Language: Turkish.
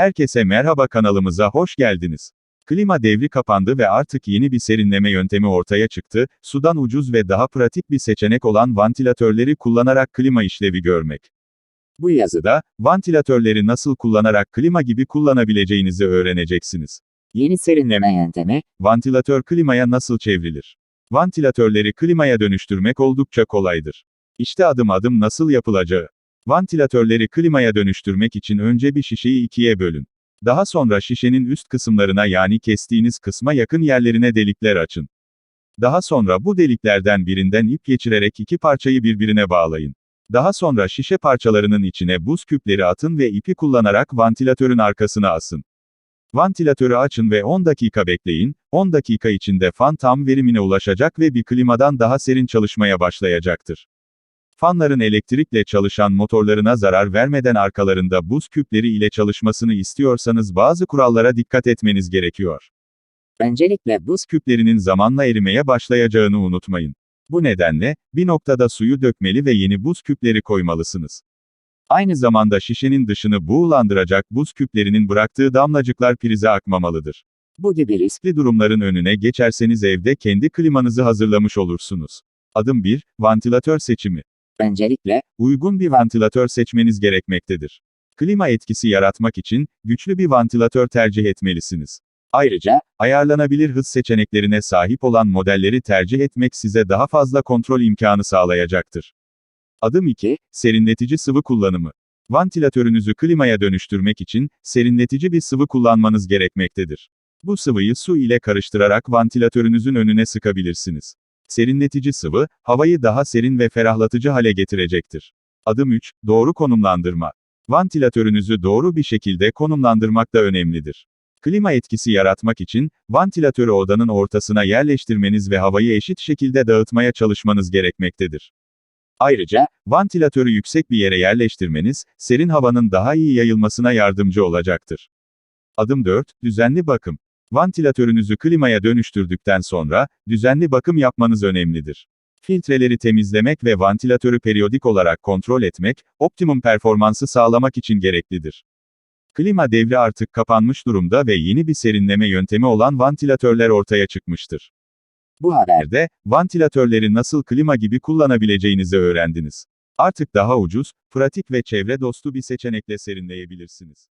Herkese merhaba kanalımıza hoş geldiniz. Klima devri kapandı ve artık yeni bir serinleme yöntemi ortaya çıktı, sudan ucuz ve daha pratik bir seçenek olan vantilatörleri kullanarak klima işlevi görmek. Bu yazıda, vantilatörleri nasıl kullanarak klima gibi kullanabileceğinizi öğreneceksiniz. Yeni serinleme yöntemi, Vantilatör klimaya nasıl çevrilir? Vantilatörleri klimaya dönüştürmek oldukça kolaydır. İşte adım adım nasıl yapılacağı. Vantilatörleri klimaya dönüştürmek için önce bir şişeyi ikiye bölün. Daha sonra şişenin üst kısımlarına yani kestiğiniz kısma yakın yerlerine delikler açın. Daha sonra bu deliklerden birinden ip geçirerek iki parçayı birbirine bağlayın. Daha sonra şişe parçalarının içine buz küpleri atın ve ipi kullanarak vantilatörün arkasına asın. Vantilatörü açın ve 10 dakika bekleyin, 10 dakika içinde fan tam verimine ulaşacak ve bir klimadan daha serin çalışmaya başlayacaktır. Fanların elektrikle çalışan motorlarına zarar vermeden arkalarında buz küpleri ile çalışmasını istiyorsanız bazı kurallara dikkat etmeniz gerekiyor. öncelikle buz Küplerinin zamanla erimeye başlayacağını unutmayın. Bu nedenle, bir noktada suyu dökmeli ve yeni buz küpleri koymalısınız. Aynı zamanda şişenin dışını buğulandıracak buz küplerinin bıraktığı damlacıklar prize akmamalıdır. bu gibi risk, Riskli durumların önüne geçerseniz evde kendi klimanızı hazırlamış olursunuz. Adım 1, vantilatör seçimi. Öncelikle, Uygun bir vantilatör seçmeniz gerekmektedir. Klima etkisi yaratmak için, güçlü bir vantilatör tercih etmelisiniz. ayrıca, Ayarlanabilir hız seçeneklerine sahip olan modelleri tercih etmek size daha fazla kontrol imkanı sağlayacaktır. Adım 2, serinletici sıvı kullanımı. Vantilatörünüzü klimaya dönüştürmek için, serinletici bir sıvı kullanmanız gerekmektedir. Bu sıvıyı su ile karıştırarak vantilatörünüzün önüne sıkabilirsiniz. Serinletici sıvı, havayı daha serin ve ferahlatıcı hale getirecektir. Adım 3, doğru konumlandırma. Vantilatörünüzü doğru bir şekilde konumlandırmak da önemlidir. Klima etkisi yaratmak için, vantilatörü odanın ortasına yerleştirmeniz ve havayı eşit şekilde dağıtmaya çalışmanız gerekmektedir. Ayrıca, vantilatörü yüksek bir yere yerleştirmeniz, serin havanın daha iyi yayılmasına yardımcı olacaktır. Adım 4, düzenli bakım. Vantilatörünüzü klimaya dönüştürdükten sonra, düzenli bakım yapmanız önemlidir. Filtreleri temizlemek ve vantilatörü periyodik olarak kontrol etmek, optimum performansı sağlamak için gereklidir. Klima devri artık kapanmış durumda ve yeni bir serinleme yöntemi olan vantilatörler ortaya çıkmıştır. bu haber, Haberde, vantilatörleri nasıl klima gibi kullanabileceğinizi öğrendiniz. Artık daha ucuz, pratik ve çevre dostu bir seçenekle serinleyebilirsiniz.